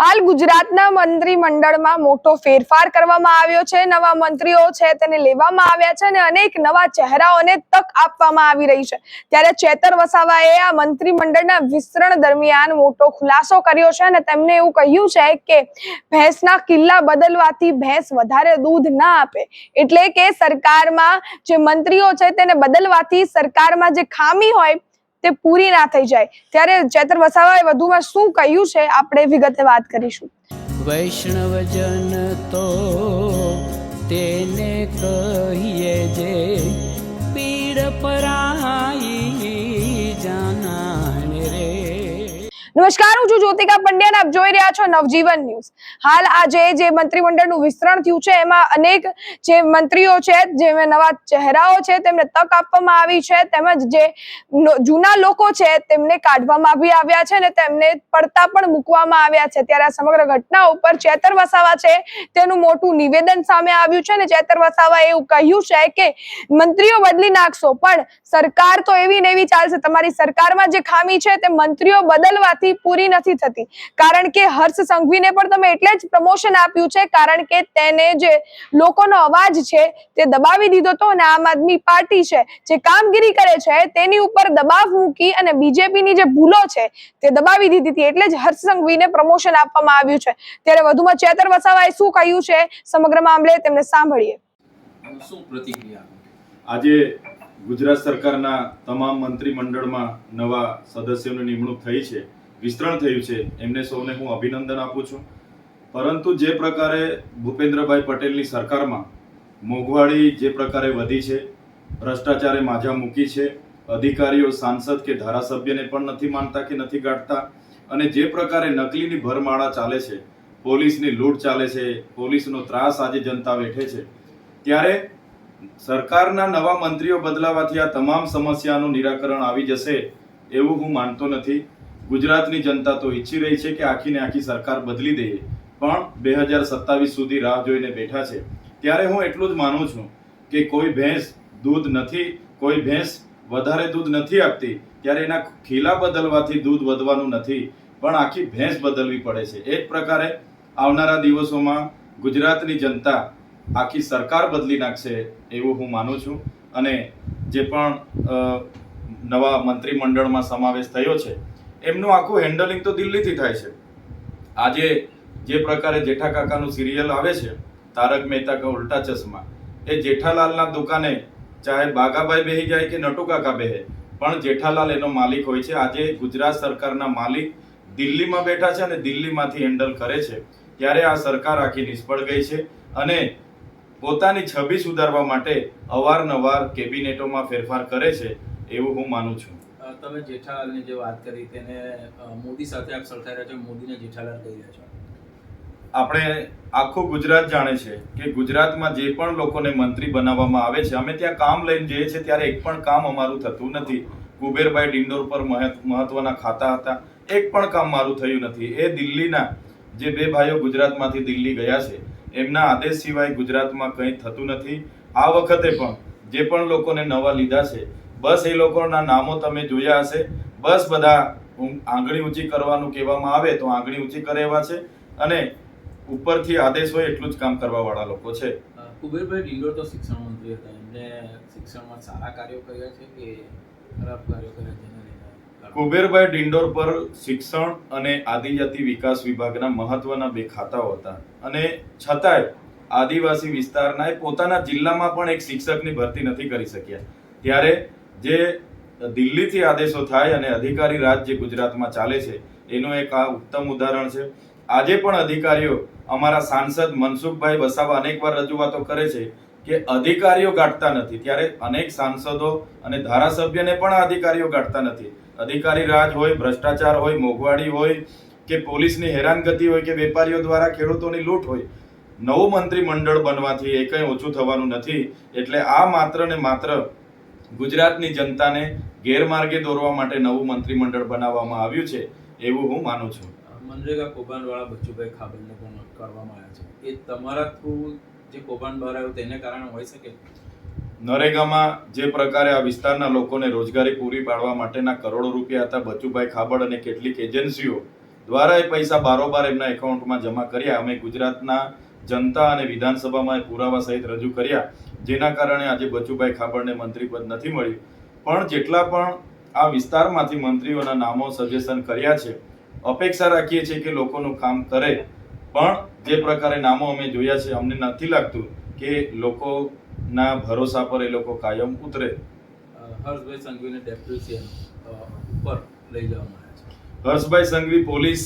હાલ ગુજરાતના મંત્રીમંડળમાં મોટો ફેરફાર કરવામાં આવ્યો છે. નવા મંત્રીઓ છે તેને લેવામાં આવ્યા છે અને અનેક નવા ચહેરાઓને તક આપવામાં આવી રહી છે. ત્યારે ચેતર વસાવાએ આ મંત્રીમંડળના વિસ્તરણ દરમિયાન મોટો ખુલાસો કર્યો છે અને તેમણે એવું કહ્યું છે કે ભેંસના કિલ્લા બદલવાથી ભેંસ વધારે દૂધ ના આપે. એટલે કે સરકારમાં જે મંત્રીઓ છે તેને બદલવાથી સરકારમાં જે ખામી હોય તે પૂરી ના થઈ જાય. ત્યારે ચેતર વસાવાએ વધુમાં શું કહ્યું છે? આપણે વિગતે વાત કરીશું. વૈષ્ણવજન તો તેને કહીએ જે પીડ પરાઈ નમસ્કાર, હું છું જ્યોતિકા પંડ્યા આપ જોઈ રહ્યા છો નવજીવન ન્યૂઝ. હાલ આજે જે મંત્રીમંડળનું વિસ્તરણ થયું છે, એમાં અનેક જે મંત્રીઓ છે, જે નવા ચહેરાઓ છે, તેમને તક આપવામાં આવી છે, તેમજ જે જૂના લોકો છે, તેમને કાઢવામાં બી આવ્યા છે અને તેમને પડતા પણ મૂકવામાં આવ્યા છે. ત્યારે આ સમગ્ર ઘટના ઉપર ચેતર વસાવા છે, તેનું મોટું નિવેદન સામે આવ્યું છે અને ચેતર વસાવા એવું કહ્યું છે કે, મંત્રીઓ બદલી નાખશો, પણ સરકાર તો એવી ને એવી ચાલશે. તમારી સરકારમાં જે ખામી છે, તે મંત્રીઓ બદલવાથી પૂરી નથી થતી. કારણ કે હર્ષ સંઘવીને પણ તમે એટલે જ પ્રમોશન આપ્યું છે કારણ કે તેને જે લોકોનો અવાજ છે તે દબાવી દીધો હતો અને આમ આદમી પાર્ટી છે જે કામગીરી કરે છે તેની ઉપર દબાવ મૂકી અને બીજેપીની જે ભૂલો છે તે દબાવી દીધી હતી. એટલે જ હર્ષ સંઘવીને પ્રમોશન આપવામાં આવ્યું છે. ત્યારે વધુમાં ચેતર વસાવાએ શું કહ્યું છે સમગ્ર મામલે તેમને સાંભળીએ. શું પ્રતિક્રિયા આજે ગુજરાત સરકારના તમામ મંત્રીમંડળમાં નવા સદસ્યોની નિમણૂક થઈ છે. વિસ્તરણ થયું છે. એમને સૌને હું અભિનંદન આપું છું. પરંતુ જે પ્રકારે ભૂપેન્દ્રભાઈ પટેલની સરકારમાં મોંઘવારી જે પ્રકારે વધી છે, ભ્રષ્ટાચારે માજા મૂકી છે, અધિકારીઓ સાંસદ કે ધારાસભ્યને પણ નથી માનતા કે નથી ગાંઠતા અને જે પ્રકારે નકલીની ભરમાળા ચાલે છે, પોલીસની લૂંટ ચાલે છે, પોલીસનો ત્રાસ આજે જનતા વેઠે છે, ત્યારે સરકારના નવા મંત્રીઓ બદલાવાથી આ તમામ સમસ્યાનું નિરાકરણ આવી જશે એવું હું માનતો નથી. ગુજરાતની જનતા તો ઈચ્છી રહી છે કે આખીને આખી સરકાર બદલી દઈએ. પણ બે હજાર સત્તાવીસ સુધી રાહ જોઈને બેઠા છે. ત્યારે હું એટલું જ માનું છું કે કોઈ ભેંસ દૂધ નથી, કોઈ ભેંસ વધારે દૂધ નથી આપતી, ત્યારે એના ખીલા બદલવાથી દૂધ વધવાનું નથી. પણ આખી ભેંસ બદલવી પડે છે. એ જ પ્રકારે આવનારા દિવસોમાં ગુજરાતની જનતા આખી સરકાર બદલી નાખશે એવું હું માનું છું. અને જે પણ નવા મંત્રીમંડળમાં સમાવેશ થયો છે એમનું આખું હેન્ડલિંગ તો દિલ્હીથી થાય છે. આજે જે પ્રકારે જેઠા કાકાનું સિરિયલ આવે છે, તારક મહેતા કા ઉલ્ટા ચશ્મા, એ જેઠાલાલના દુકાને ચાહે બાગાભાઈ બેહી જાય કે નટુ કાકા બેહે, પણ જેઠાલાલ એનો માલિક હોય છે. આજે ગુજરાત સરકારના માલિક દિલ્હીમાં બેઠા છે અને દિલ્હીમાંથી હેન્ડલ કરે છે. ત્યારે આ સરકાર આખી નિષ્ફળ ગઈ છે અને પોતાની છબી સુધારવા માટે અવારનવાર કેબિનેટોમાં ફેરફાર કરે છે એવું હું માનું છું. તમે જેઠાલાલની જે વાત કરી, તેને મોદી સાથે આપ સરખાઈ રહ્યા છો, મોદીને જેઠાલાલ કહી રહ્યા છો. આપણે આખું ગુજરાત જાણે છે કે ગુજરાતમાં જે પણ લોકોને મંત્રી બનાવવામાં આવે છે, અમે ત્યાં કામ લઈને જઈએ છીએ, ત્યારે એક પણ કામ અમારું થતું નથી. કુબેરભાઈ ડિંડોર પર મહત્- મહત્વના ખાતા હતા, એક પણ કામ મારું થયું નથી. એ દિલ્હીના જે બે ભાઈઓ ગુજરાતમાંથી દિલ્હી ગયા છે, એમના આદેશ સિવાય ગુજરાતમાં કંઈ થતું નથી. આ વખતે પણ જે પણ લોકોને નવા લીધા છે બસ એ લોકોના નામો તમે જોયા હશે. બસ બધા આંગળી ઊંચી કરવાનું કહેવામાં આવે તો આંગળી ઊંચી કરે એવા છે. અને ઉપરથી આદેશ હોય એટલું જ કામ કરવા વાળા લોકો છે. કુબેરભાઈ ડિંડોર તો શિક્ષણ મંત્રી હતા. એમને શિક્ષણમાં સારા કાર્યો કર્યા છે કે ખરાબ કાર્યો કર્યા છે કુબેરભાઈ ડિંડોર પર શિક્ષણ અને આદિજાતિ વિકાસ વિભાગના મહત્વના બે ખાતાઓ હતા. અને છતાંય આદિવાસી વિસ્તારના પોતાના જિલ્લામાં પણ એક શિક્ષકની ભરતી નથી કરી શક્યા. ત્યારે જે દિલ્હીથી આદેશો થાય અને અધિકારી રાજ જે ગુજરાતમાં ચાલે છે, એનું એક આ ઉત્તમ ઉદાહરણ છે. આજે પણ અધિકારીઓ અમારા સાંસદ મનસુખભાઈ વસાવા અનેકવાર રજૂઆતો કરે છે કે અધિકારીઓ ગાંઠતા નથી. ત્યારે અનેક સાંસદો અને ધારાસભ્યને પણ અધિકારીઓ ગાંઠતા નથી. અધિકારી રાજ હોય, ભ્રષ્ટાચાર હોય મોંઘવાડી હોય કે પોલીસની હેરાનગતિ હોય કે વેપારીઓ દ્વારા ખેડૂતોની લૂંટ હોય, નવું મંત્રીમંડળ બનવાથી એ કંઈ ઓછું થવાનું નથી. એટલે આ માત્ર ને માત્ર ગુજરાતની જનતાને ગેરમાર્ગે દોરવા માટે નવું મંત્રીમંડળ બનાવવામાં આવ્યું છે એવું હું માનું છું. મનરેગા કૌભાંડવાળા બચ્ચુભાઈ ખાબલને પણ કરવામાં આવ્યા છે. એ તમારા થ્રુ જે કૌભાંડ બહાર આવ્યું તેને કારણે હોઈ શકે? નરેગામાં જે પ્રકારે આ વિસ્તારના લોકોને રોજગારી પૂરી પાડવા માટેના કરોડો રૂપિયા હતા બચુભાઈ ખાબડ અને કેટલીક એજન્સીઓ દ્વારા એ પૈસા બારોબાર એમના એકાઉન્ટમાં જમા કર્યા. અમે ગુજરાતના જનતા અને વિધાનસભામાં પુરાવા સહિત રજૂ કર્યા. જેના કારણે આજે બચુભાઈ ખાબડને મંત્રી પદ નથી મળ્યું. પણ જેટલા પણ આ વિસ્તારમાંથી મંત્રીઓના નામો સજેશન કર્યા છે અપેક્ષા રાખીએ છીએ કે લોકોનું કામ કરે. પણ જે પ્રકારે નામો અમે જોયા છે અમને નથી લાગતું કે લોકોના ભરોસા પર એ લોકો કાયમ ઉતરે. હર્ષભાઈ સંઘવીને ડેપ્યુટી સીએમ ઉપર લઈ જવામાં આવ્યા છે. હર્ષભાઈ સંઘવી પોલીસ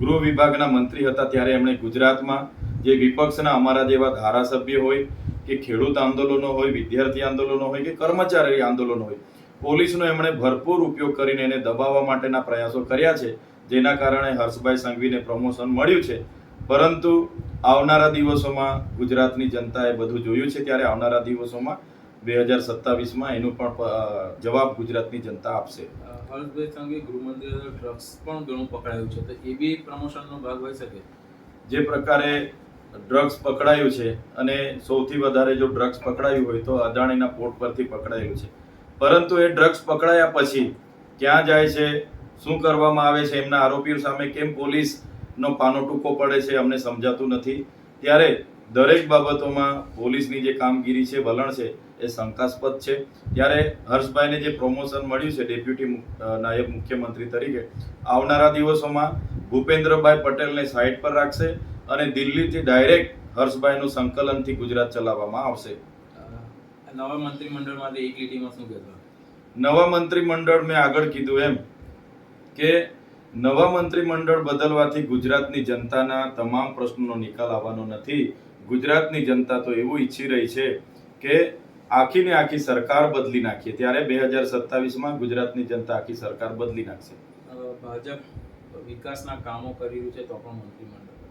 ગૃહ વિભાગના મંત્રી હતા ત્યારે એમણે ગુજરાતમાં જે વિપક્ષના અમારા જેવા ધારાસભ્ય હોય કે ખેડૂત આંદોલનો હોય વિદ્યાર્થી આંદોલનો હોય કે કર્મચારી આંદોલનો હોય પોલીસનો એમણે ભરપૂર ઉપયોગ કરીને એને દબાવવા માટેના પ્રયાસો કર્યા છે જેના કારણે હર્ષભાઈ સંઘવીને પ્રમોશન મળ્યું છે. પરંતુ આવનારા દિવસોમાં ગુજરાતની જનતાએ બધું જોયું છે ત્યારે આવનારા દિવસોમાં બે હજાર સત્તાવીસમાં એનું પણ જવાબ ગુજરાતની જનતા આપશે. હર્ષભાઈ સંઘવી ગૃહમંત્રી ડ્રગ્સ પણ ઘણું પકડાયું છે તો એ બી પ્રમોશનનો ભાગ હોઈ શકે? જે પ્રકારે ડ્રગ્સ પકડાયું છે અને સૌથી વધારે જો ડ્રગ્સ પકડાયું હોય તો અદાણીના પોર્ટ પરથી પકડાયું છે. પરંતુ એ ડ્રગ્સ પકડાયા પછી ક્યાં જાય છે? શું કરવામાં આવે છે? એમના આરોપીઓ સામે કેમ પોલીસનો પાનો ટૂંકો પડે છે અમને સમજાતું નથી. ત્યારે દરેક બાબતોમાં પોલીસની જે કામગીરી છે, વલણ છે, એ શંકાસ્પદ છે. ત્યારે હર્ષભાઈને જે પ્રમોશન મળ્યું છે ડેપ્યુટી નાયબ મુખ્યમંત્રી તરીકે, આવનારા દિવસોમાં ભૂપેન્દ્રભાઈ પટેલને સાઈડ પર રાખશે. અને દિલ્હીથી ડાયરેક્ટ હર્ષભાઈનું સંકલનથી ગુજરાત ચલાવવામાં આવશે. નવા મંત્રીમંડળમાંથી એક લીટીમાં શું કહેતો નવા મંત્રીમંડળ મેં આગળ કીધું એમ કે નવા મંત્રીમંડળ બદલવાથી ગુજરાતની જનતાના તમામ પ્રશ્નોનો નિકાલ આવવાનો નથી. ગુજરાતની જનતા તો એવું ઈચ્છી રહી છે કે આખી ને આખી સરકાર બદલી નાખીએ. ત્યારે બે હજાર સત્તાવીસમાં ગુજરાતની જનતા આખી સરકાર બદલી નાખશે. ભાજપ વિકાસના કામો કરી રહ્યું છે તો પણ મંત્રીમંડળ.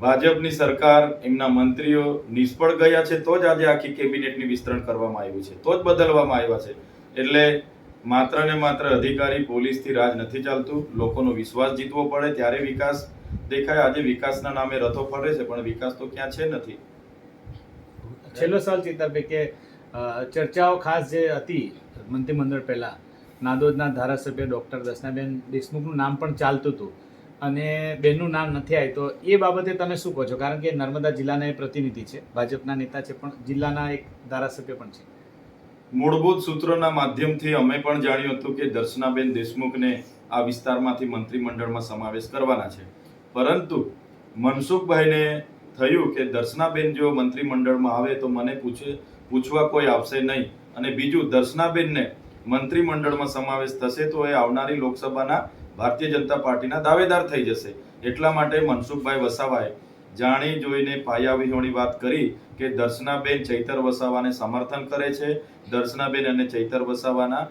ભાજપની સરકાર, એમના મંત્રીઓ નિષ્ફળ ગયા છે, તો જ આજે આખી કેબિનેટની વિસ્તરણ કરવામાં આવ્યું છે, તો જ બદલવામાં આવ્યા છે. એટલે માત્ર ને માત્ર અધિકારી પોલીસથી રાજ નથી ચાલતું, લોકોનો વિશ્વાસ જીતવો પડે, ત્યારે વિકાસ દેખાય. આજે વિકાસના નામે રથો ફરે છે, પણ વિકાસ તો ક્યાં છે નથી. છેલ્લો સવાલ ચિંતાભાઈ કે ચર્ચાઓ ખાસ જે હતી મંત્રીમંડળ પહેલા, નાદોદના ધારાસભ્ય ડૉક્ટર દર્શનાબેન દેશમુખનું નામ પણ ચાલતું હતું. અને બેનનું નામ નથી આવ્યું તો એ બાબતે તમે શું કહો છો? કારણ કે નર્મદા જિલ્લાના એ પ્રતિનિધિ છે, ભાજપના નેતા છે, પણ જિલ્લાના એક ધારાસભ્ય પણ છે. મૂળભૂત સૂત્રોના માધ્યમથી અમે પણ જાણ્યું હતું કે દર્શનાબેન દેશમુખને આ વિસ્તારમાંથી મંત્રીમંડળમાં સમાવેશ કરવાના છે. પરંતુ મનસુખભાઈને થયું કે દર્શનાબેન જો મંત્રીમંડળમાં આવે તો મને પૂછે, પૂછવા કોઈ આવશે નહીં. અને બીજું, દર્શનાબેનને મંત્રીમંડળમાં સમાવેશ થશે તો એ આવનારી લોકસભાના ભારતીય જનતા પાર્ટીના દાવેદાર થઈ જશે. એટલા માટે મનસુખભાઈ વસાવાએ જાણી જોઈને પાયાવિહોણી વાત કરી કે દર્શનાબેન ચૈતર વસાવાને સમર્થન કરે છે. દર્શનાબેન અને ચૈતર વસાવાના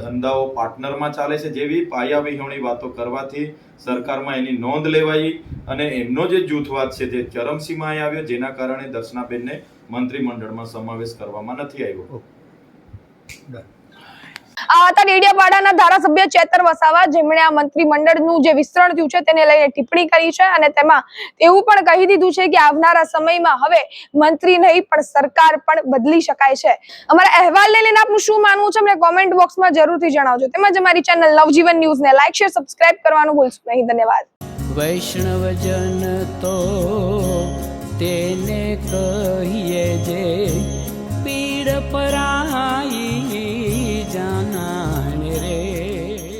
ધંધાઓ પાર્ટનરમાં ચાલે છે જેવી પાયાવિહોણી વાતો કરવાથી સરકારમાં એની નોંધ લેવાઈ અને એમનો જે જૂથવાદ છે તે ચરમસીમાએ આવ્યો, જેના કારણે દર્શનાબેનને મંત્રીમંડળમાં સમાવેશ કરવામાં નથી આવ્યો. ડેડિયાપાડાના ધારાસભ્ય ચેતર વસાવા, જેમણે આ મંત્રીમંડળનું જે વિસ્તરણ થયું છે તેને લઈને ટિપ્પણી કરી છે અને તેમાં એવું પણ કહી દીધું છે કે આવનારા સમયમાં હવે મંત્રી નહીં, પણ સરકાર પણ બદલી શકાય છે. અમારા અહેવાલને લઈને આપનું શું માનવું છે? અમને કોમેન્ટ બોક્સમાં જરૂરથી જણાવજો. તેમજ અમારી ચેનલ નવજીવન ન્યૂઝને લાઈક શેર સબસ્ક્રાઇબ કરવાનું ભૂલશો નહીં. ધન્યવાદ. વૈષ્ણવજન તો તેને કહીએ જે પીડ પરાઈ